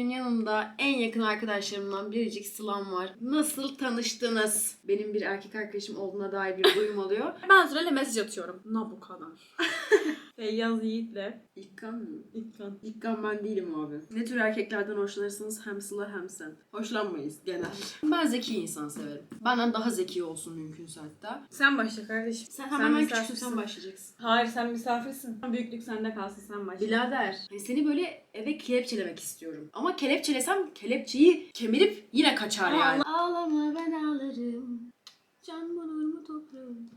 Bugün yanımda en yakın arkadaşlarımdan biricik Sılam var. Nasıl tanıştınız? Benim bir erkek arkadaşım olduğuna dair bir duyum oluyor. Ben Zürel'e mesaj atıyorum. Na bu kadar. Feyyaz Yiğit'le. İlkan mı? İlkan. İlkan ben değilim abi. Ne tür erkeklerden hoşlanırsınız hem Sıla hem sen. Hoşlanmayız genel. Ben zeki insan severim. Benden daha zeki olsun mümkünse hatta. Sen başla kardeşim. Sen hemen küçüksün sen başlayacaksın. Hayır sen misafirsin. Büyüklük sende kalsın sen başla. Birader hani seni böyle eve kelepçelemek istiyorum. Ama kelepçelesem kelepçeyi kemirip yine kaçar yani. Ağlama ben ağlarım. Can toprağım?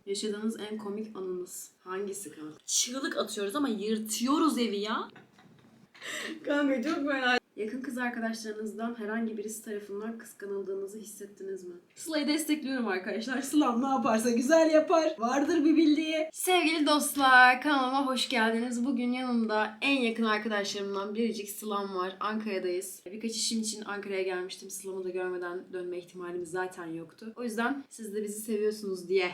Yaşadığınız en komik anınız hangisi kanka? Çığlık atıyoruz ama yırtıyoruz evi ya. Kanka çok fena. Yakın kız arkadaşlarınızdan herhangi birisi tarafından kıskanıldığınızı hissettiniz mi? Sıla'yı destekliyorum arkadaşlar. Sılam ne yaparsa güzel yapar. Vardır bir bildiği. Sevgili dostlar kanalıma hoş geldiniz. Bugün yanımda en yakın arkadaşlarımdan biricik Sılam var. Ankara'dayız. Birkaç işim için Ankara'ya gelmiştim. Sılam'ı da görmeden dönme ihtimalimiz zaten yoktu. O yüzden siz de bizi seviyorsunuz diye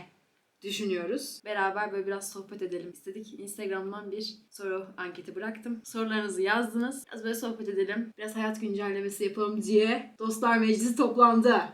düşünüyoruz. Beraber böyle biraz sohbet edelim istedik. Instagram'dan bir soru anketi bıraktım. Sorularınızı yazdınız. Biraz böyle sohbet edelim. Biraz hayat güncellemesi yapalım diye dostlar meclisi toplandı.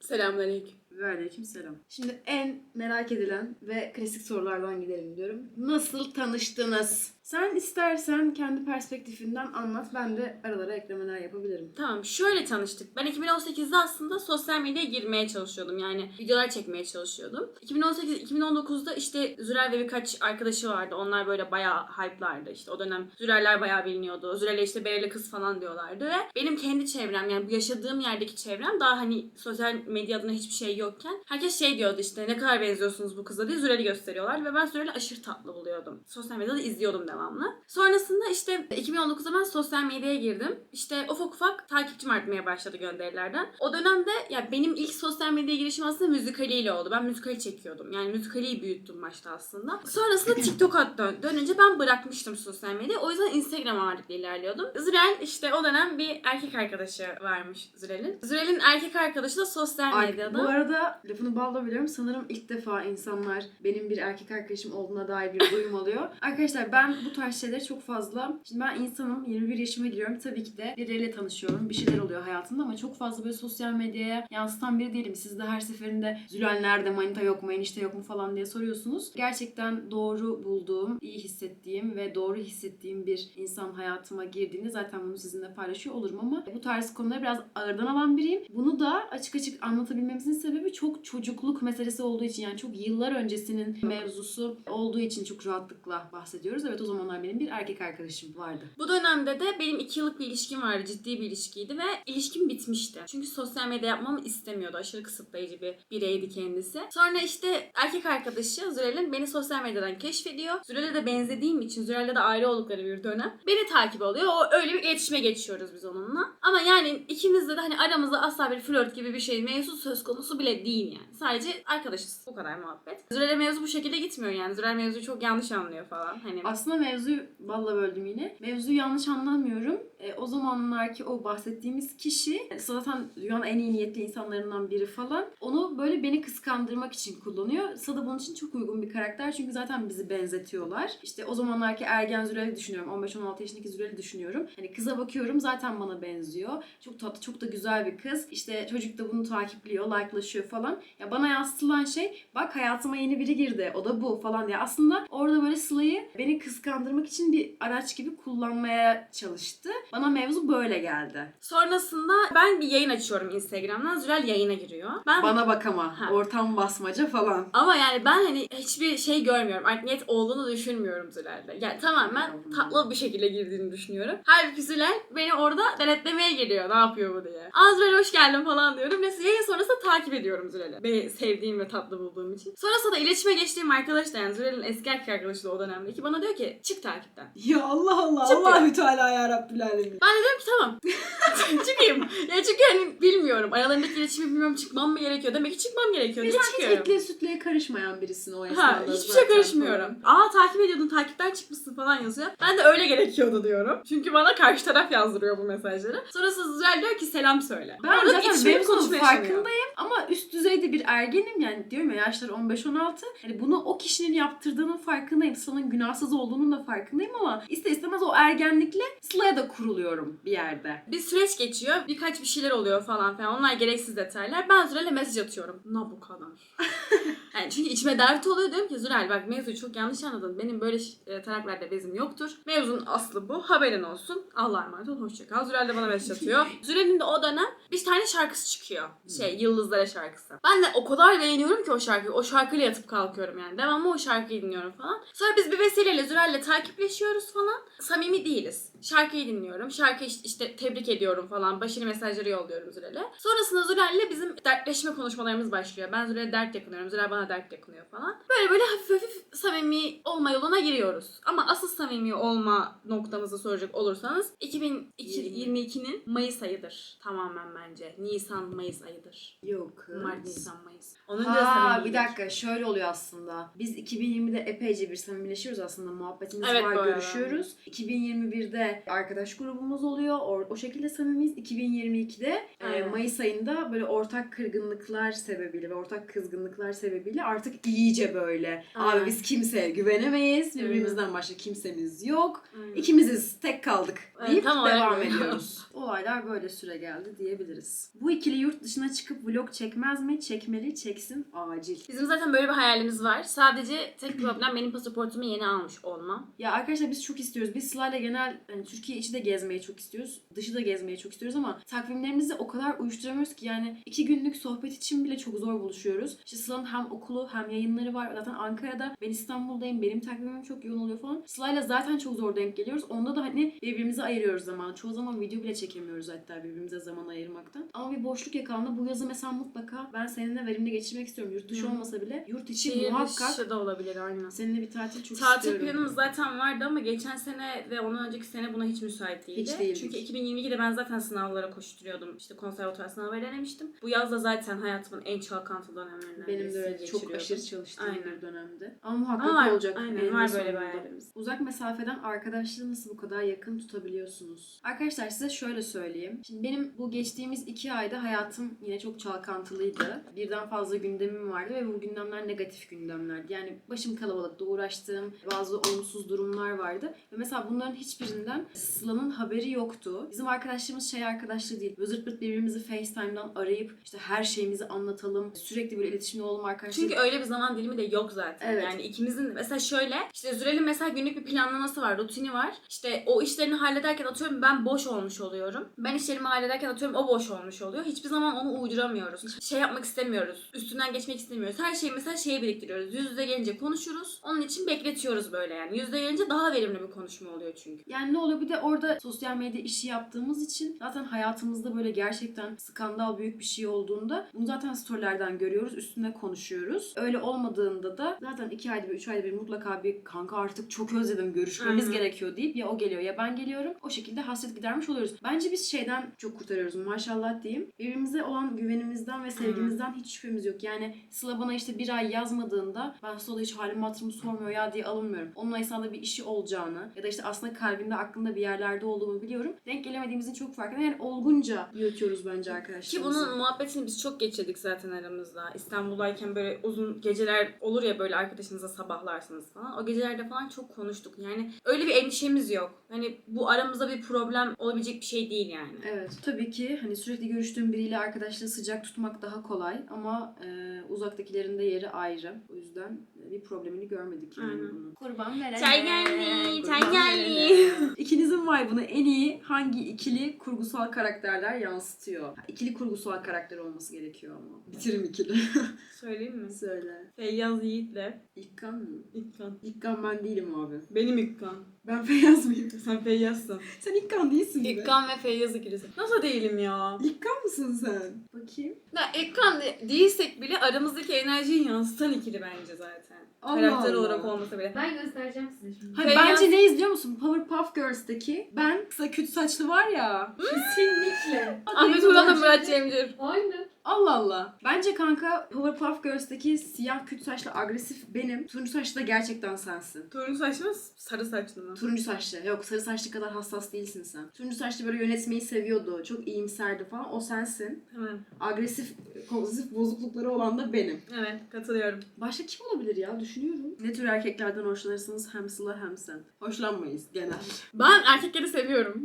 Selamünaleyküm. Ve aleyküm selam. Şimdi en merak edilen ve klasik sorulardan gidelim diyorum. Nasıl tanıştınız? Sen istersen kendi perspektifinden anlat. Ben de aralara eklemeler yapabilirim. Tamam şöyle tanıştık. Ben 2018'de aslında sosyal medyaya girmeye çalışıyordum. Yani videolar çekmeye çalışıyordum. 2018-2019'da işte Zürel ve birkaç arkadaşı vardı. Onlar böyle bayağı hype'lardı. İşte o dönem Züreller bayağı biliniyordu. Zürel'e işte bereli kız falan diyorlardı ve benim kendi çevrem yani bu yaşadığım yerdeki çevrem daha hani sosyal medya adına hiçbir şey yokken herkes şey diyordu işte ne kadar benziyorsunuz bu kıza diye Zürel'i gösteriyorlar ve ben Zürel'i aşırı tatlı buluyordum. Sosyal medyada izliyordum devamlı. Sonrasında işte 2019'da ben sosyal medyaya girdim. İşte ufak ufak takipçim artmaya başladı gönderilerden. O dönemde ya benim ilk sosyal medyaya girişim aslında müzikaliyle oldu. Ben müzikali çekiyordum. Yani müzikaliyi büyüttüm başta aslında. Sonrasında TikTok'a dön dönünce ben bırakmıştım sosyal medyayı. O yüzden Instagram ağırlıklı ilerliyordum. Zürel işte o dönem bir erkek arkadaşı varmış Zürel'in. Zürel'in erkek arkadaşı da sosyal Ay, medyada. bu arada lafını balla biliyorum. Sanırım ilk defa insanlar benim bir erkek arkadaşım olduğuna dair bir duyum alıyor. Arkadaşlar ben bu tarz şeyleri çok fazla... Şimdi ben insanım. 21 yaşıma giriyorum. Tabii ki de birileriyle tanışıyorum. Bir şeyler oluyor hayatımda ama çok fazla böyle sosyal medyaya yansıtan biri değilim. Siz de her seferinde Zülal nerede, manita yok mu, enişte yok mu falan diye soruyorsunuz. Gerçekten doğru bulduğum, iyi hissettiğim ve doğru hissettiğim bir insan hayatıma girdiğinde zaten bunu sizinle paylaşıyor olurum ama bu tarz konuları biraz ağırdan alan biriyim. Bunu da açık açık anlatabilmemizin sebebi çok çocukluk meselesi olduğu için yani çok yıllar öncesinin mevzusu olduğu için çok rahatlıkla bahsediyoruz. Evet o zamanlar benim bir erkek arkadaşım vardı. Bu dönemde de benim iki yıllık bir ilişkim vardı. Ciddi bir ilişkiydi ve ilişkim bitmişti. Çünkü sosyal medya yapmamı istemiyordu. Aşırı kısıtlayıcı bir bireydi kendisi. Sonra işte erkek arkadaşı Zürel'in beni sosyal medyadan keşfediyor. Zürel'e de benzediğim için Zürel'le de ayrı oldukları bir dönem. Beni takip alıyor. O öyle bir iletişime geçiyoruz biz onunla. Ama yani ikimizde de hani aramızda asla bir flört gibi bir şey mevzu söz konusu bile değil yani. Sadece arkadaşız. Bu kadar muhabbet. Zürel'e mevzu bu şekilde gitmiyor yani. Zürel mevzuyu çok yanlış anlıyor falan. Hani Aslında mevzuyu balla böldüm yine. Mevzuyu yanlış anlamıyorum. E, o zamanlarki o bahsettiğimiz kişi zaten dünyanın en iyi niyetli insanlarından biri falan. Onu böyle beni kıskandırmak için kullanıyor. Sada bunun için çok uygun bir karakter. Çünkü zaten bizi benzetiyorlar. İşte o zamanlarki ergen Zürel'i düşünüyorum. 15-16 yaşındaki Zürel'i düşünüyorum. Hani kıza bakıyorum zaten bana benziyor. Çok tatlı, çok da güzel bir kız. İşte çocuk da bunu takipliyor, like'laşıyor falan. Ya bana yansıtılan şey bak hayatıma yeni biri girdi. O da bu falan diye. Aslında orada böyle Sıla'yı beni kıskandırmak için bir araç gibi kullanmaya çalıştı. Bana mevzu böyle geldi. sonrasında ben bir yayın açıyorum Instagram'dan. Zürel yayına giriyor. Ben Bana bak ama Ha. ortam basmaca falan. Ama yani ben hani hiçbir şey görmüyorum. Art niyet olduğunu düşünmüyorum Zülal'de. Yani tamamen tatlı bir şekilde girdiğini düşünüyorum. Halbuki Zülal beni orada denetlemeye geliyor. Ne yapıyor bu diye. Aa Zülal hoş geldin falan diyorum. Neyse yayın sonrasında takip ediyorum Zülal'i. Beni sevdiğim ve tatlı bulduğum için. Sonrasında da iletişime geçtiğim arkadaş da yani Zülal'in eski erkek arkadaşı da o dönemdeki bana diyor ki çık takipten. Ya Allah Allah Çıktı. Allahü Teala ya Rabbil Alemin. Ben de diyorum ki tamam. Çıkayım. Ya çünkü hani bilmiyorum. Aralarındaki iletişimi bilmiyorum. Çıkmam mı gerekiyor? Demek ki çıkmam gerekiyor. Ve diye hiç çıkıyorum. etliye sütlüye karışmayan birisin o Ha, esnada. hiçbir zaten şey karışmıyorum. Aa takip ediyordun, takipten çıkmışsın falan yazıyor. Ben de öyle gerekiyordu diyorum. Çünkü bana karşı taraf yazdırıyor bu mesajları. Sonrası Züzel diyor ki selam söyle. Ben Orada zaten içime bir mevzunun konuşma yaşanıyor. farkındayım ama üst düzeyde bir ergenim yani diyorum ya yaşları 15-16. Hani bunu o kişinin yaptırdığının farkındayım. Sana günahsız olduğunun Bunun da farkındayım ama ister istemez o ergenlikle Sıla'ya da kuruluyorum bir yerde. Bir süreç geçiyor. Birkaç bir şeyler oluyor falan filan. Onlar gereksiz detaylar. Ben Zürel'e mesaj atıyorum. Ne bu kadar? yani çünkü içime dert oluyor. Diyorum ki Zürel bak mevzuyu çok yanlış anladın. Benim böyle e, taraklarda bezim yoktur. Mevzunun aslı bu. Haberin olsun. Allah'a emanet ol. Hoşça kal. Zürel de bana mesaj atıyor. Zürel'in de o dönem bir tane şarkısı çıkıyor. Şey Yıldızlara şarkısı. Ben de o kadar beğeniyorum ki o şarkıyı. O şarkıyla yatıp kalkıyorum yani. Devamlı o şarkıyı dinliyorum falan. Sonra biz bir vesileyle Zürel'le takipleşiyoruz falan. Samimi değiliz. Şarkıyı dinliyorum. Şarkı işte, tebrik ediyorum falan. Başarı mesajları yolluyorum Zürel'e. Sonrasında Zürel'le bizim dertleşme konuşmalarımız başlıyor. Ben Zürel'e dert yakınıyorum. Zürel bana dert yakınıyor falan. Böyle böyle hafif hafif samimi olma yoluna giriyoruz. Ama asıl samimi olma noktamızı soracak olursanız 2022'nin Mayıs ayıdır. Tamamen bence. Nisan Mayıs ayıdır. Yok kız. Mart Nisan Mayıs. Onun Ha bir dakika şöyle oluyor aslında. Biz 2020'de epeyce bir samimileşiyoruz aslında. Muhabbetimiz Evet, var, arada. görüşüyoruz. 2021'de arkadaş grubumuz oluyor. O, o şekilde samimiyiz. 2022'de e, Aynen. Mayıs ayında böyle ortak kırgınlıklar sebebiyle ve ortak kızgınlıklar sebebiyle artık iyice böyle. Aynen. Abi biz kimseye güvenemeyiz. Birbirimizden başka kimsemiz yok. Aynen. İkimiziz, tek kaldık Evet, deyip tam olarak devam öyle. ediyoruz. Olaylar böyle süre geldi diyebiliriz. Bu ikili yurt dışına çıkıp vlog çekmez mi? Çekmeli, çeksin acil. Bizim zaten böyle bir hayalimiz var. Sadece tek problem benim pasaportumu yeni almış olmam. Ya arkadaşlar biz çok istiyoruz. Biz Sıla'yla genel hani Türkiye içi de gezmeyi çok istiyoruz. Dışı da gezmeyi çok istiyoruz ama takvimlerimizi o kadar uyuşturamıyoruz ki yani iki günlük sohbet için bile çok zor buluşuyoruz. İşte Sıla'nın hem okulu hem yayınları var. Zaten Ankara'da ben İstanbul'dayım. Benim takvimim çok yoğun oluyor falan. Sıla'yla zaten çok zor denk geliyoruz. Onda da hani birbirimize ayırıyoruz zaman. Çoğu zaman video bile çekemiyoruz hatta birbirimize zaman ayırmaktan. Ama bir boşluk yakalandı. Bu yazı mesela mutlaka ben seninle verimli geçirmek istiyorum. Yurt dışı Hı. olmasa bile yurt içi Şehir muhakkak dışı da olabilir aynen. seninle bir tatil çok Tatil istiyorum. planımız zaten vardı ama geçen sene ve ondan önceki sene buna hiç müsait değildi. Hiç değildik. Çünkü 2022'de ben zaten sınavlara koşturuyordum. İşte konservatuvar sınavı denemiştim. Bu yaz da zaten hayatımın en çalkantılı dönemlerinden Benim de öyle çok aşırı çalıştığım Aynen. bir dönemde. Ama muhakkak var, olacak. aynen, var böyle bir hayalimiz. Uzak mesafeden arkadaşlığı nasıl bu kadar yakın tutabiliyorsunuz? Arkadaşlar size şöyle söyleyeyim. Şimdi benim bu geçtiğimiz iki ayda hayatım yine çok çalkantılıydı. Birden fazla gündemim vardı ve bu gündemler negatif gündemlerdi. Yani başım kalabalıkta uğraştığım bazı olumsuz durumlar vardı. Ve mesela bunların hiçbirinden Sıla'nın haberi yoktu. Bizim arkadaşlarımız şey arkadaşlığı değil. Zırt pırt birbirimizi FaceTime'dan arayıp işte her şeyimizi anlatalım. Sürekli böyle iletişimde olalım arkadaşlar. Çünkü öyle bir zaman dilimi de yok zaten. Evet. Yani ikimizin mesela şöyle işte Zürel'in mesela günlük bir planlaması var, rutini var. İşte o işlerini hallederken atıyorum ben boş olmuş oluyorum. Ben işlerimi hallederken atıyorum o boş olmuş oluyor. Hiçbir zaman onu uyduramıyoruz. Şey yapmak istemiyoruz. Üstünden geçmek istemiyoruz. Her şeyi mesela şeye biriktiriyoruz. Yüz yüze gelince konuşuruz. Onun için bekletiyoruz böyle yani. Yüz yüze gelince daha verimli bir konuşma oluyor çünkü. Yani ne oluyor bir de orada sosyal medya işi yaptığımız için zaten hayatımızda böyle gerçekten skandal büyük bir şey olduğunda bunu zaten storylerden görüyoruz üstüne konuşuyoruz. Öyle olmadığında da zaten iki ayda bir üç ayda bir mutlaka bir kanka artık çok özledim görüşmemiz Aynen. gerekiyor deyip ya o geliyor ya ben geliyorum. O şekilde hasret gidermiş oluyoruz. Bence biz şeyden çok kurtarıyoruz maşallah diyeyim. Birbirimize olan güvenimizden ve sevgimizden hiç şüphemiz yok. Yani Sıla bana işte bir ay yazmadığında ben Sıla'da hiç halim hatırımı sormuyor ya diye alınmıyorum. Onun esnada bir işi olacağını ya da işte aslında kalbinde aklında bir yerlerde olduğumu biliyorum. Denk gelemediğimizin çok farkında. Yani olgunca yürütüyoruz bence arkadaşlar. Ki bunun muhabbetini biz çok geçirdik zaten aramızda. İstanbul'dayken böyle uzun geceler olur ya böyle arkadaşınıza sabahlarsınız falan. O gecelerde falan çok konuştuk. Yani öyle bir endişemiz yok. Hani bu aramızda bir problem olabilecek bir şey değil yani. Evet. Tabii ki hani sürekli görüştüğüm biriyle arkadaşlığı sıcak tutmak daha kolay ama e, uzaktakilerin de yeri ayrı. O yüzden bir problemini görmedik yani Aynen. bunun. Kurban verelim. Çay geldi, çay geldi. İkinizin vibe'ını en iyi hangi ikili kurgusal karakterler yansıtıyor? Ha, İkili kurgusal karakter olması gerekiyor ama. Bitirim ikili. Söyleyeyim mi? Söyle. Feyyaz Yiğit'le İlkan mı? İkkan. İlkan ben değilim abi. Benim İkkan. Ben Feyyaz mıyım? Sen Feyyaz'sın. Sen İlkan değilsin be. İkkan ve Feyyaz ikilisi. Nasıl değilim ya? İlkan mısın sen? Bakayım. Ya İkkan de- değilsek bile aramızdaki enerjiyi yansıtan ikili bence zaten. Allah Karakter Allah. olarak olmasa bile. Ben göstereceğim size şimdi. Hayır, Feyyaz- bence ne izliyor musun? Powerpuff Girls'taki ben kısa küt saçlı var ya. Kesinlikle. Ahmet Uğran'la Murat Cemcir. Aynen. Allah Allah. Bence kanka Powerpuff Girls'taki siyah küt saçlı agresif benim. Turuncu saçlı da gerçekten sensin. Turuncu saçlı mı? Sarı saçlı mı? Turuncu saçlı. Yok sarı saçlı kadar hassas değilsin sen. Turuncu saçlı böyle yönetmeyi seviyordu. Çok iyimserdi falan. O sensin. Hemen. Agresif, kompulsif bozuklukları olan da benim. Evet katılıyorum. Başka kim olabilir ya? düşünüyorum. Ne tür erkeklerden hoşlanırsınız hem Sıla hem sen? Hoşlanmayız genel. Ben erkekleri seviyorum.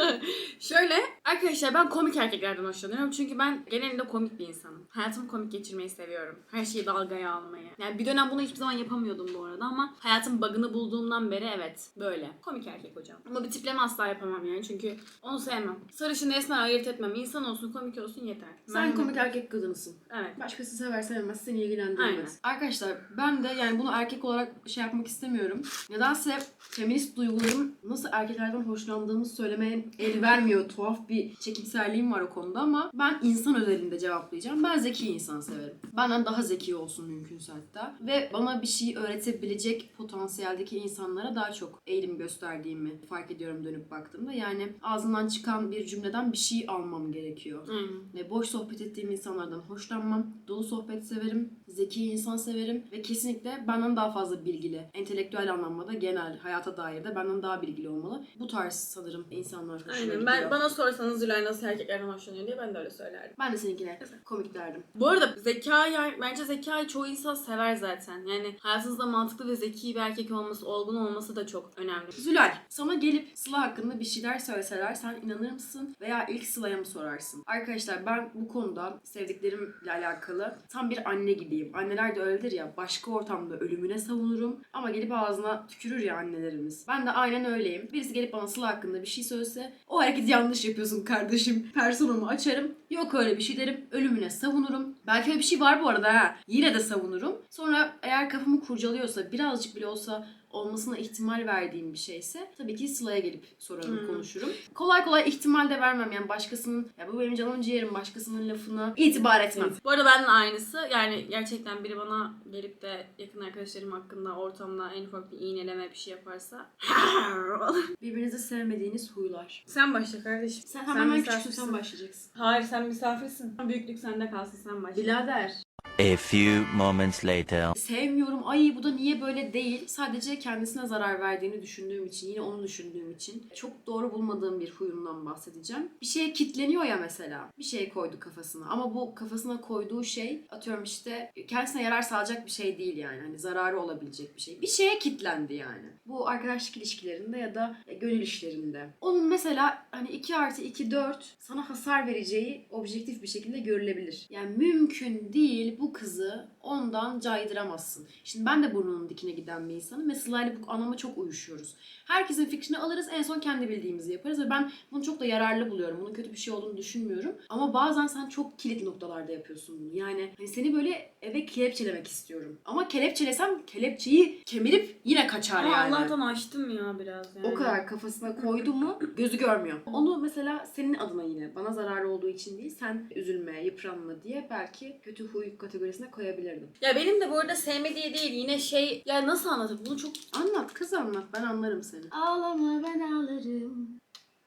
Şöyle arkadaşlar ben komik erkeklerden hoşlanıyorum. Çünkü ben genelinde komik bir insanım. Hayatımı komik geçirmeyi seviyorum. Her şeyi dalgaya almayı. Yani bir dönem bunu hiçbir zaman yapamıyordum bu arada ama hayatın bug'ını bulduğumdan beri evet böyle. Komik erkek hocam. Ama bir tipleme asla yapamam yani çünkü onu sevmem. Sarışın esmer ayırt etmem. İnsan olsun komik olsun yeter. Sen Ben- komik erkek kadınısın. Evet. Başkası sever sevmez seni ilgilendirmez. Aynen. Arkadaşlar ben de yani bunu erkek olarak şey yapmak istemiyorum. Nedense feminist duygularım nasıl erkeklerden hoşlandığımı söylemeye el vermiyor. Tuhaf bir çekimserliğim var o konuda ama ben insan özelinde cevaplayacağım. Ben zeki insan severim. Benden daha zeki olsun mümkünse hatta. Ve bana bir şey öğretebilecek potansiyeldeki insanlara daha çok eğilim gösterdiğimi fark ediyorum dönüp baktığımda. Yani ağzından çıkan bir cümleden bir şey almam gerekiyor. Aynen. Ve boş sohbet ettiğim insanlardan hoşlanmam. Dolu sohbet severim. Zeki insan severim. Ve kesinlikle benden daha fazla bilgili. Entelektüel anlamda genel hayata dair de benden daha bilgili olmalı. Bu tarz sanırım insanlar hoşuma Aynen. gidiyor. Ben, bana sorsanız Zülay nasıl erkeklerden hoşlanıyor diye ben de öyle söylerdim. ben de seninkine komik derdim. Bu arada zeka yani bence zekayı çoğu insan sever zaten. Yani hayatınızda mantıklı ve zeki bir erkek olması, olgun olması da çok önemli. Zülal, sana gelip Sıla hakkında bir şeyler söyleseler sen inanır mısın? Veya ilk Sıla'ya mı sorarsın? Arkadaşlar ben bu konuda sevdiklerimle alakalı tam bir anne gibiyim. Anneler de öyledir ya, başka ortamda ölümüne savunurum. Ama gelip ağzına tükürür ya annelerimiz. Ben de aynen öyleyim. Birisi gelip bana Sıla hakkında bir şey söylese, o hareketi yanlış yapıyorsun kardeşim. Personamı açarım. Yok öyle bir şey derim. Ölümüne savunurum. Belki öyle bir şey var bu arada ha. Yine de savunurum. Sonra eğer kafamı kurcalıyorsa, birazcık bile olsa olmasına ihtimal verdiğim bir şeyse tabii ki Sıla'ya gelip sorarım, Hmm. konuşurum. Kolay kolay ihtimal de vermem yani başkasının ya bu benim canım ciğerim başkasının lafına itibar etmem. Bu arada ben de aynısı. Yani gerçekten biri bana gelip de yakın arkadaşlarım hakkında ortamda en ufak bir iğneleme bir şey yaparsa Birbirinizi sevmediğiniz huylar. sen başla kardeşim. Sen hemen küçüksün sen başlayacaksın. Hayır sen misafirsin. Büyüklük sende kalsın sen başla. Bilader. A few moments later. Sevmiyorum. Ay bu da niye böyle değil? Sadece kendisine zarar verdiğini düşündüğüm için, yine onu düşündüğüm için çok doğru bulmadığım bir huyundan bahsedeceğim. Bir şeye kitleniyor ya mesela. Bir şey koydu kafasına ama bu kafasına koyduğu şey atıyorum işte kendisine yarar sağlayacak bir şey değil yani. Hani zararı olabilecek bir şey. Bir şeye kitlendi yani. Bu arkadaşlık ilişkilerinde ya da e, gönül işlerinde. Onun mesela hani 2 artı 2 4 sana hasar vereceği objektif bir şekilde görülebilir. Yani mümkün değil bu kızı ondan caydıramazsın. Şimdi ben de burnunun dikine giden bir insanım ve Sıla ile bu anlamda çok uyuşuyoruz. Herkesin fikrini alırız en son kendi bildiğimizi yaparız ve ben bunu çok da yararlı buluyorum. Bunun kötü bir şey olduğunu düşünmüyorum. Ama bazen sen çok kilit noktalarda yapıyorsun bunu. Yani hani seni böyle eve kelepçelemek istiyorum. Ama kelepçelesem kelepçeyi kemirip yine kaçar Ama yani. Allah'tan açtım ya biraz yani. O kadar kafasına koydu mu gözü görmüyor. Onu mesela senin adına yine bana zararı olduğu için değil sen üzülme, yıpranma diye belki kötü huy kategorisine koyabilirdim. Ya benim de bu arada sevmediği değil yine şey ya nasıl anlatayım bunu çok Anlat kız anlat ben anlarım seni. Ağlama ben ağlarım.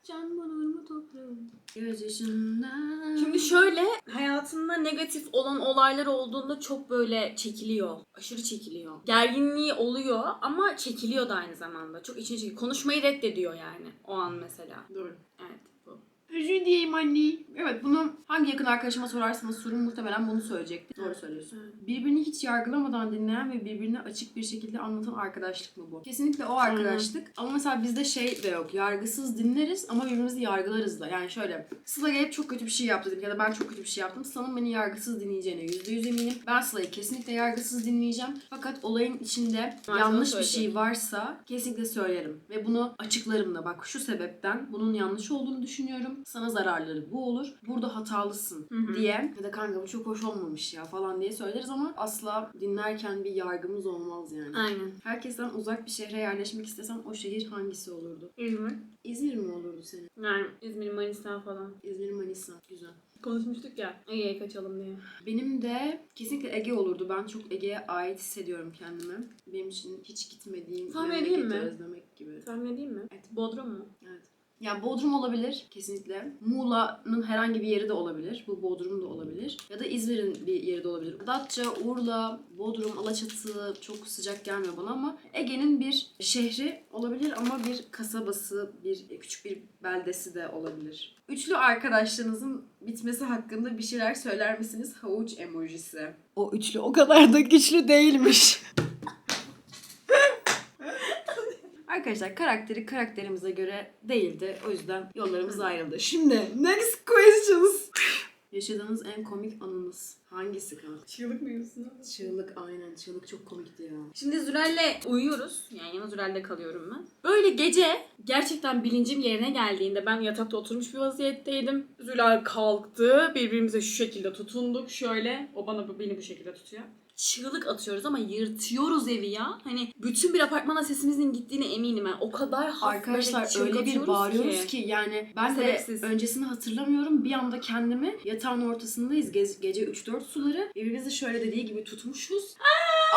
Can bulur mu toprağım? Gözyaşından. Şimdi şöyle hayatında negatif olan olaylar olduğunda çok böyle çekiliyor. Aşırı çekiliyor. Gerginliği oluyor ama çekiliyor da aynı zamanda. Çok içine çekiyor. Konuşmayı reddediyor yani o an mesela. Doğru. Evet bu. Üzgün diyeyim anne. Evet bunu hangi yakın arkadaşıma sorarsanız sorun muhtemelen bunu söyleyecekti. Doğru söylüyorsun. Birbirini hiç yargılamadan dinleyen ve birbirine açık bir şekilde anlatan arkadaşlık mı bu? Kesinlikle o arkadaşlık. Ama mesela bizde şey de yok. Yargısız dinleriz ama birbirimizi yargılarız da. Yani şöyle. Sıla gelip çok kötü bir şey yaptı dedim ya da ben çok kötü bir şey yaptım. Sıla'nın beni yargısız dinleyeceğine yüzde yüz eminim. Ben Sıla'yı kesinlikle yargısız dinleyeceğim. Fakat olayın içinde sana yanlış bir şey varsa kesinlikle söylerim. Ve bunu açıklarım da. Bak şu sebepten bunun yanlış olduğunu düşünüyorum. Sana zararları bu olur. Burada hatalısın Hı hı. diye ya da kanka bu çok hoş olmamış ya falan diye söyleriz ama asla dinlerken bir yargımız olmaz yani. Aynen. Herkesten uzak bir şehre yerleşmek istesem o şehir hangisi olurdu? İzmir. İzmir mi olurdu senin? Yani İzmir, Manisa falan. İzmir, Manisa. Güzel. Konuşmuştuk ya. Ege'ye kaçalım diye. Benim de kesinlikle Ege olurdu. Ben çok Ege'ye ait hissediyorum kendimi. Benim için hiç gitmediğim Tahmin edeyim mi? özlemek gibi. Tahmin edeyim mi? Evet. Bodrum mu? Evet. Ya Bodrum olabilir kesinlikle. Muğla'nın herhangi bir yeri de olabilir. Bu Bodrum da olabilir. Ya da İzmir'in bir yeri de olabilir. Datça, Urla, Bodrum, Alaçatı çok sıcak gelmiyor bana ama Ege'nin bir şehri olabilir ama bir kasabası, bir küçük bir beldesi de olabilir. Üçlü arkadaşlığınızın bitmesi hakkında bir şeyler söyler misiniz? Havuç emojisi. O üçlü o kadar da güçlü değilmiş. Arkadaşlar karakteri karakterimize göre değildi. O yüzden yollarımız ayrıldı. Şimdi next questions. Yaşadığınız en komik anınız hangisi kanka? Çığlık mı yiyorsun? Çığlık aynen. Çığlık çok komikti ya. Şimdi Zürel'le uyuyoruz. Yani yana Zürel'de kalıyorum ben. Böyle gece gerçekten bilincim yerine geldiğinde ben yatakta oturmuş bir vaziyetteydim. Zürel kalktı. Birbirimize şu şekilde tutunduk. Şöyle. O bana beni bu şekilde tutuyor. Çığlık atıyoruz ama yırtıyoruz evi ya. Hani bütün bir apartmana sesimizin gittiğine eminim ben. O kadar Arkadaşlar öyle bir bağırıyoruz ki. yani ben Sebepsiz. de öncesini hatırlamıyorum. Bir anda kendimi yatağın ortasındayız Ge- gece 3-4 suları. Birbirimizi şöyle dediği gibi tutmuşuz.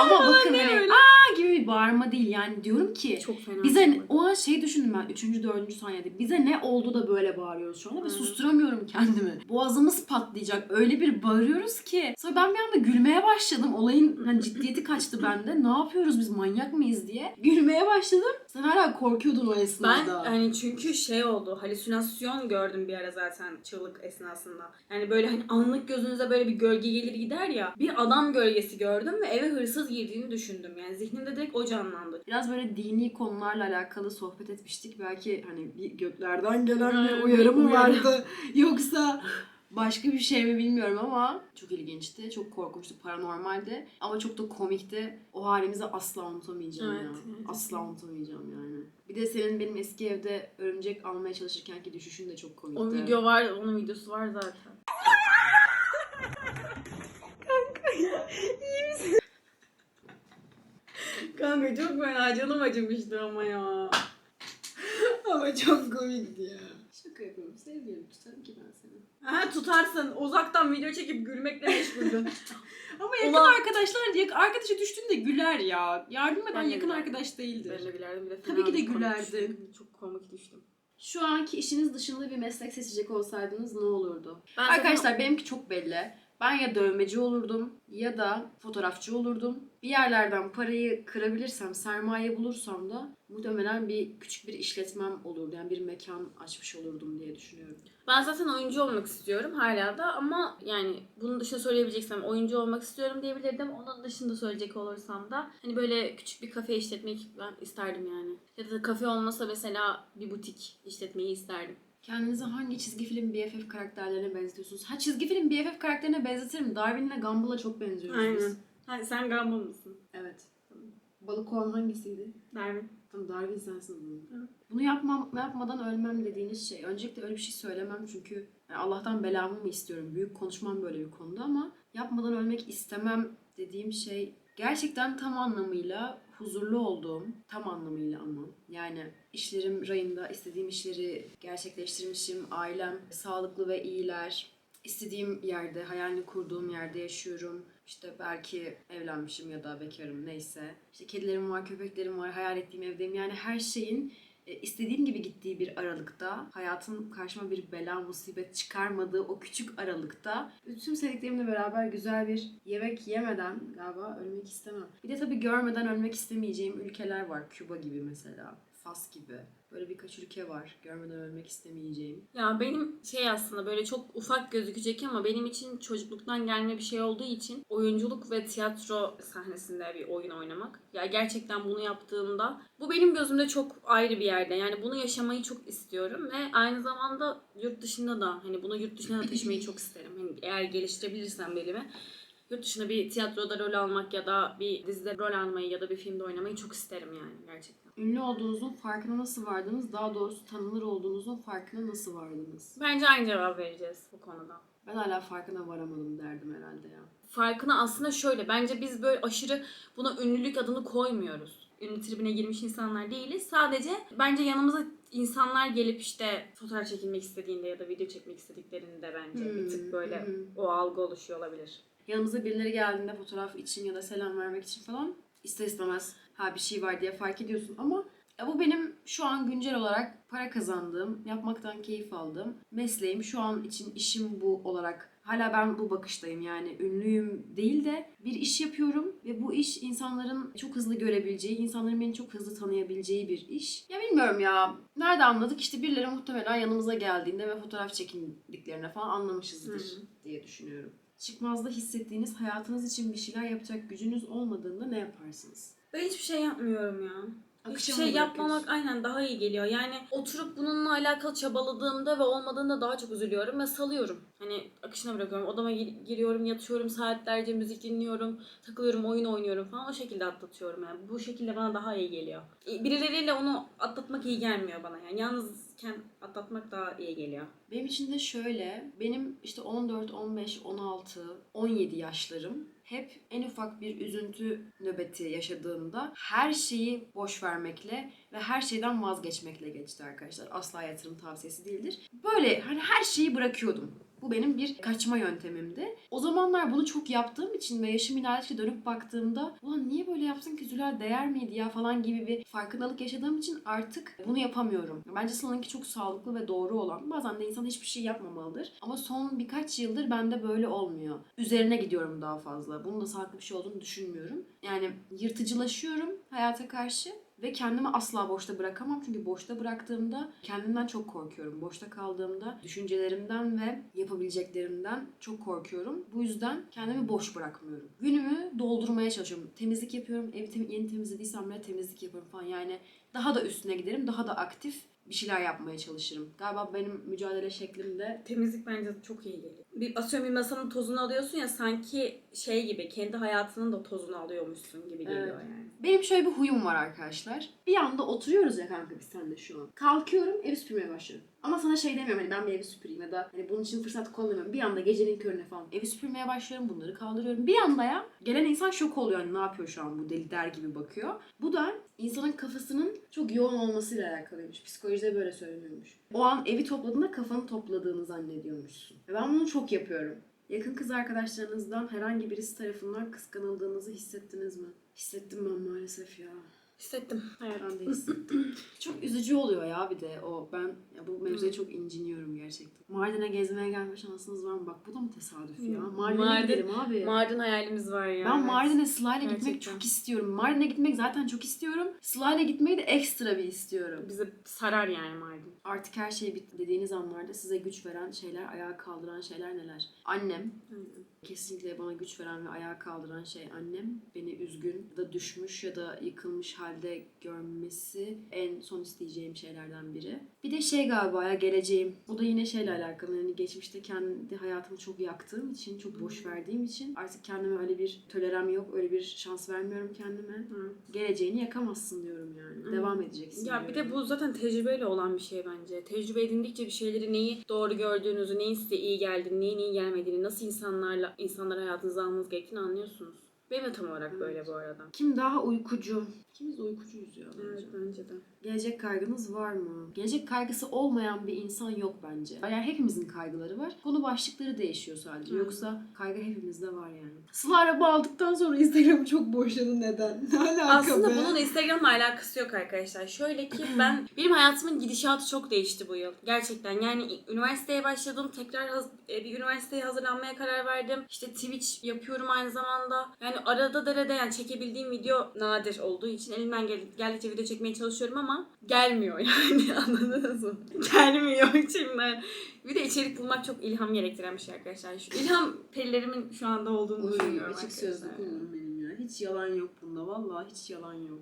Ama bakın hani öyle? aa gibi bir bağırma değil yani diyorum ki Çok fena. bize o an şey düşündüm ben 3. 4. saniyede bize ne oldu da böyle bağırıyoruz şu anda ve susturamıyorum kendimi. Boğazımız patlayacak öyle bir bağırıyoruz ki. Sonra ben bir anda gülmeye başladım. Olayın hani ciddiyeti kaçtı bende. Ne yapıyoruz biz manyak mıyız diye. Gülmeye başladım. Sen hala korkuyordun o Ben esnada. hani çünkü şey oldu halüsinasyon gördüm bir ara zaten çığlık esnasında. Yani böyle hani anlık gözünüze böyle bir gölge gelir gider ya. Bir adam gölgesi gördüm ve eve hırsız girdiğini düşündüm. Yani zihnimde direkt o canlandı. Biraz böyle dini konularla alakalı sohbet etmiştik. Belki hani bir göklerden gelen bir uyarı mı vardı? Yoksa başka bir şey mi bilmiyorum ama çok ilginçti. Çok korkunçtu, paranormaldi. Ama çok da komikti. O halimizi asla unutamayacağım Evet, ya. evet. Asla unutamayacağım yani. Bir de senin benim eski evde örümcek almaya çalışırkenki düşüşün de çok komikti. O video var, onun videosu var zaten. Kanka çok fena canım acımıştı ama ya. Ama çok komikti ya. Şaka yapıyorum. Sevgilim tutarım ki ben seni. Ha tutarsın uzaktan video çekip gülmekle meşguldün. Ama yakın Ulan- arkadaşlar yak- arkadaşı düştüğünde güler ya. Yardım eden Ben yakın gülerim. arkadaş değildir. ben de gülerdim bir de Tabii ki de düştüm. Çok komik düştüm. Şu anki işiniz dışında bir meslek seçecek olsaydınız ne olurdu? Ben Arkadaşlar benimki çok belli. Ben ya dövmeci olurdum ya da fotoğrafçı olurdum. Bir yerlerden parayı kırabilirsem, sermaye bulursam da muhtemelen bir küçük bir işletmem olurdu. Yani bir mekan açmış olurdum diye düşünüyorum. Ben zaten oyuncu olmak istiyorum hala da ama yani bunun dışında söyleyebileceksem oyuncu olmak istiyorum diyebilirdim. Onun dışında söyleyecek olursam da hani böyle küçük bir kafe işletmek ben isterdim yani. Ya da kafe olmasa mesela bir butik işletmeyi isterdim. Kendinizi hangi çizgi film BFF karakterlerine benzetiyorsunuz? Ha çizgi film BFF karakterine benzetirim. Darwin'le Gumball'a çok benziyoruz biz. Aynen. Ha, sen Gumball mısın? Evet. Balık olan hangisiydi? Darwin. Tamam Darwin sensin o zaman. Evet. Bunu yapmam, yapmadan ölmem dediğiniz şey. Öncelikle öyle bir şey söylemem çünkü yani Allah'tan belamı mı istiyorum? Büyük konuşmam böyle bir konuda ama yapmadan ölmek istemem dediğim şey gerçekten tam anlamıyla huzurlu olduğum, tam anlamıyla ama yani işlerim rayında istediğim işleri gerçekleştirmişim, ailem sağlıklı ve iyiler, istediğim yerde, hayalini kurduğum yerde yaşıyorum. İşte belki evlenmişim ya da bekarım neyse. İşte kedilerim var, köpeklerim var, hayal ettiğim evdeyim. Yani her şeyin e, istediğim gibi gittiği bir aralıkta, hayatın karşıma bir bela musibet çıkarmadığı o küçük aralıkta bütün sevdiklerimle beraber güzel bir yemek yemeden galiba ölmek istemem. Bir de tabii görmeden ölmek istemeyeceğim ülkeler var. Küba gibi mesela, Fas gibi. Böyle birkaç ülke var görmeden ölmek istemeyeceğim. Ya benim şey aslında böyle çok ufak gözükecek ama benim için çocukluktan gelme bir şey olduğu için oyunculuk ve tiyatro sahnesinde bir oyun oynamak. Ya gerçekten bunu yaptığımda bu benim gözümde çok ayrı bir yerde. Yani bunu yaşamayı çok istiyorum ve aynı zamanda yurt dışında da hani bunu yurt dışına da taşımayı çok isterim. Hani eğer geliştirebilirsem belimi yurt dışında bir tiyatroda rol almak ya da bir dizide rol almayı ya da bir filmde oynamayı çok isterim yani gerçekten. Ünlü olduğunuzun farkına nasıl vardınız? Daha doğrusu tanınır olduğunuzun farkına nasıl vardınız? Bence aynı cevap vereceğiz bu konuda. Ben hala farkına varamadım derdim herhalde ya. farkına aslında şöyle. Bence biz böyle aşırı buna ünlülük adını koymuyoruz. Ünlü tribine girmiş insanlar değiliz. Sadece bence yanımıza insanlar gelip işte fotoğraf çekilmek istediğinde ya da video çekmek istediklerinde bence bir Hmm, tık böyle hmm. o algı oluşuyor olabilir. Yanımıza birileri geldiğinde fotoğraf için ya da selam vermek için falan ister istemez ha bir şey var diye fark ediyorsun ama ya bu benim şu an güncel olarak para kazandığım, yapmaktan keyif aldığım mesleğim. Şu an için işim bu olarak hala ben bu bakıştayım yani ünlüyüm değil de bir iş yapıyorum ve bu iş insanların çok hızlı görebileceği, insanların beni çok hızlı tanıyabileceği bir iş. Ya bilmiyorum ya. Nerede anladık? İşte birileri muhtemelen yanımıza geldiğinde ve fotoğraf çekindiklerine falan anlamışızdır Hı hı. diye düşünüyorum. Çıkmazda hissettiğiniz hayatınız için bir şeyler yapacak gücünüz olmadığında ne yaparsınız? Ben hiçbir şey yapmıyorum ya. Hiçbir Akışa şey yapmamak aynen daha iyi geliyor. Yani oturup bununla alakalı çabaladığımda ve olmadığında daha çok üzülüyorum ve salıyorum. Hani akışına bırakıyorum. Odama gir- giriyorum, yatıyorum, saatlerce müzik dinliyorum, takılıyorum, oyun oynuyorum falan. O şekilde atlatıyorum yani. Bu şekilde bana daha iyi geliyor. Birileriyle onu atlatmak iyi gelmiyor bana yani. Yalnızken atlatmak daha iyi geliyor. Benim için de şöyle, benim işte 14, 15, 16, 17 yaşlarım hep en ufak bir üzüntü nöbeti yaşadığımda her şeyi boş vermekle ve her şeyden vazgeçmekle geçti arkadaşlar. Asla yatırım tavsiyesi değildir. Böyle hani her şeyi bırakıyordum. Bu benim bir kaçma yöntemimdi. O zamanlar bunu çok yaptığım için ve yaşım ilerledikçe dönüp baktığımda ulan niye böyle yapsın Zülal değer miydi ya falan gibi bir farkındalık yaşadığım için artık bunu yapamıyorum. Bence Sıla'nınki çok sağlıklı ve doğru olan. Bazen de insan hiçbir şey yapmamalıdır. Ama son birkaç yıldır bende böyle olmuyor. Üzerine gidiyorum daha fazla. Bunun da sağlıklı bir şey olduğunu düşünmüyorum. Yani yırtıcılaşıyorum hayata karşı ve kendimi asla boşta bırakamam. Çünkü boşta bıraktığımda kendimden çok korkuyorum. Boşta kaldığımda düşüncelerimden ve yapabileceklerimden çok korkuyorum. Bu yüzden kendimi boş bırakmıyorum. Günümü doldurmaya çalışıyorum. Temizlik yapıyorum. Evi tem- yeni temizlediysem bile temizlik yapıyorum falan. Yani daha da üstüne giderim. Daha da aktif bir şeyler yapmaya çalışırım. Galiba benim mücadele şeklimde Temizlik bence çok iyi geliyor. Bir, atıyorum bir masanın tozunu alıyorsun ya sanki şey gibi kendi hayatının da tozunu alıyormuşsun gibi geliyor Evet. yani. Benim şöyle bir huyum var arkadaşlar. Bir anda oturuyoruz ya kanka biz seninle şu an. Kalkıyorum evi süpürmeye başlıyorum. Ama sana şey demiyorum hani ben bir evi süpüreyim ya da hani bunun için fırsat kullanamıyorum. Bir anda gecenin körüne falan evi süpürmeye başlıyorum bunları kaldırıyorum. Bir anda ya gelen insan şok oluyor hani ne yapıyor şu an bu deli der gibi bakıyor. Bu da insanın kafasının çok yoğun olmasıyla alakalıymış. Psikolojide böyle söyleniyormuş. O an evi topladığında kafanı topladığını zannediyormuşsun. Ve ben bunu çok yapıyorum. Yakın kız arkadaşlarınızdan herhangi birisi tarafından kıskanıldığınızı hissettiniz mi? Hissettim ben maalesef ya. Hissettim. Evet. Ben de hissettim. çok üzücü oluyor ya bir de o. Ben ya bu mevzuya çok inciniyorum gerçekten. Mardin'e gezmeye gelme şansınız var mı? Bak bu da mı tesadüf ya? Mardin'e Mardin- gidelim abi. Mardin hayalimiz var ya. ben evet. Mardin'e Sıla'yla gitmek Gerçekten. çok istiyorum. Mardin'e gitmek zaten çok istiyorum. Sıla'yla gitmeyi de ekstra bir istiyorum. Bize sarar yani Mardin. Artık her şey bitti dediğiniz anlarda size güç veren şeyler, ayağa kaldıran şeyler neler? Annem. Kesinlikle bana güç veren ve ayağa kaldıran şey annem. Beni üzgün ya da düşmüş ya da yıkılmış halde görmesi en son isteyeceğim şeylerden biri. Bir de şey galiba ya geleceğim. Bu da yine şeyle alakalı. Yani geçmişte kendi hayatımı çok yaktığım için, çok boş verdiğim için artık kendime öyle bir toleram yok. Öyle bir şans vermiyorum kendime. Hı. Geleceğini yakamazsın diyorum yani. Hı. Devam edeceksin. Ya bir diyorum. de bu zaten tecrübeyle olan bir şey bence. Tecrübe edindikçe bir şeyleri neyi doğru gördüğünüzü, neyin size iyi geldiğini, neyin iyi gelmediğini, nasıl insanlarla insanları hayatınıza almanız gerektiğini anlıyorsunuz. Benim de tam olarak böyle bu arada. Kim daha uykucu? İkimiz uykucuyuz ya. bence. Evet bence de. Gelecek kaygınız var mı? Gelecek kaygısı olmayan bir insan yok bence. Yani hepimizin kaygıları var. Konu başlıkları değişiyor sadece. Hı. Yoksa kaygı hepimizde var yani. Sıla araba aldıktan sonra Instagram'ı çok boşladı neden? Ne alaka Aslında be? bunun Instagram'la alakası yok arkadaşlar. Şöyle ki ben benim hayatımın gidişatı çok değişti bu yıl. Gerçekten yani üniversiteye başladım. Tekrar e, bir üniversiteye hazırlanmaya karar verdim. İşte Twitch yapıyorum aynı zamanda. Yani arada derede yani çekebildiğim video nadir olduğu için elimden gel- geldikçe video çekmeye çalışıyorum ama gelmiyor yani anladınız mı? Gelmiyor içimden. Bir de içerik bulmak çok ilham gerektiren bir şey arkadaşlar. Şu ilham perilerimin şu anda olduğunu Uy, düşünüyorum açık arkadaşlar. sözlü kullanım benim ya. Hiç yalan yok bunda. Vallahi hiç yalan yok.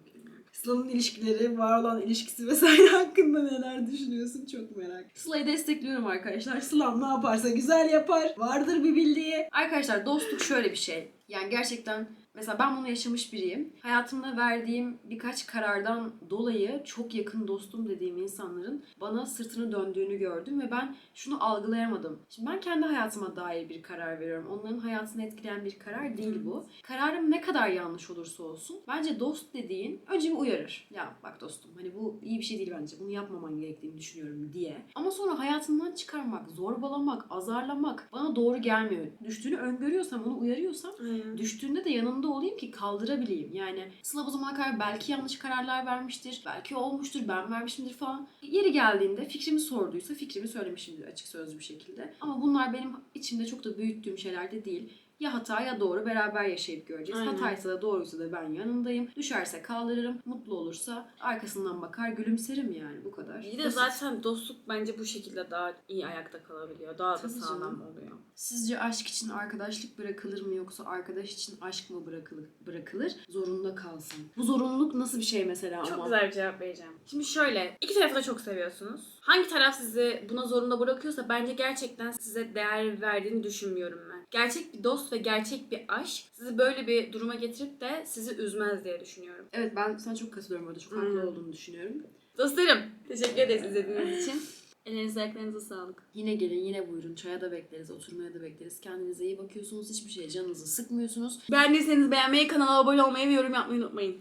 Sıla'nın ilişkileri, var olan ilişkisi vesaire hakkında neler düşünüyorsun çok merak. Sıla'yı destekliyorum arkadaşlar. Sıla'm ne yaparsa güzel yapar. Vardır bir bildiği. Arkadaşlar dostluk şöyle bir şey. Yani gerçekten mesela ben bunu yaşamış biriyim. Hayatımda verdiğim birkaç karardan dolayı çok yakın dostum dediğim insanların bana sırtını döndüğünü gördüm ve ben şunu algılayamadım. Şimdi ben kendi hayatıma dair bir karar veriyorum. Onların hayatını etkileyen bir karar değil bu. Kararım ne kadar yanlış olursa olsun bence dost dediğin önce bir uyarır. Ya bak dostum hani bu iyi bir şey değil bence. Bunu yapmaman gerektiğini düşünüyorum diye. Ama sonra hayatından çıkarmak, zorbalamak, azarlamak bana doğru gelmiyor. Düştüğünü öngörüyorsam, onu uyarıyorsam Aynen. düştüğünde de yanında olayım ki kaldırabileyim. Yani Sıla bu zamana kadar belki yanlış kararlar vermiştir, belki olmuştur, ben vermişimdir falan. Yeri geldiğinde fikrimi sorduysa fikrimi söylemişimdir açık sözlü bir şekilde. Ama bunlar benim içimde çok da büyüttüğüm şeyler de değil. Ya hata ya doğru beraber yaşayıp göreceğiz. Aynen. Hataysa da doğruysa da ben yanındayım. Düşerse kaldırırım. Mutlu olursa arkasından bakar gülümserim yani bu kadar. Bir de zaten dostluk bence bu şekilde daha iyi ayakta kalabiliyor. Daha da Tabii sağlam canım. oluyor. Sizce aşk için arkadaşlık bırakılır mı yoksa arkadaş için aşk mı bırakılır? bırakılır? Zorunda kalsın. Bu zorunluluk nasıl bir şey mesela Çok ama? güzel bir cevap vereceğim. Şimdi şöyle, iki tarafı da çok seviyorsunuz. Hangi taraf sizi buna zorunda bırakıyorsa bence gerçekten size değer verdiğini düşünmüyorum. Gerçek bir dost ve gerçek bir aşk sizi böyle bir duruma getirip de sizi üzmez diye düşünüyorum. Evet ben sana çok katılıyorum orada. Çok haklı olduğunu düşünüyorum. Dostlarım, teşekkür ederiz izlediğiniz için. Ellerinize ayaklarınıza sağlık. Yine gelin yine buyurun. Çaya da bekleriz, oturmaya da bekleriz. Kendinize iyi bakıyorsunuz. Hiçbir şeye canınızı sıkmıyorsunuz. Beğendiyseniz beğenmeyi, kanala abone olmayı ve yorum yapmayı unutmayın.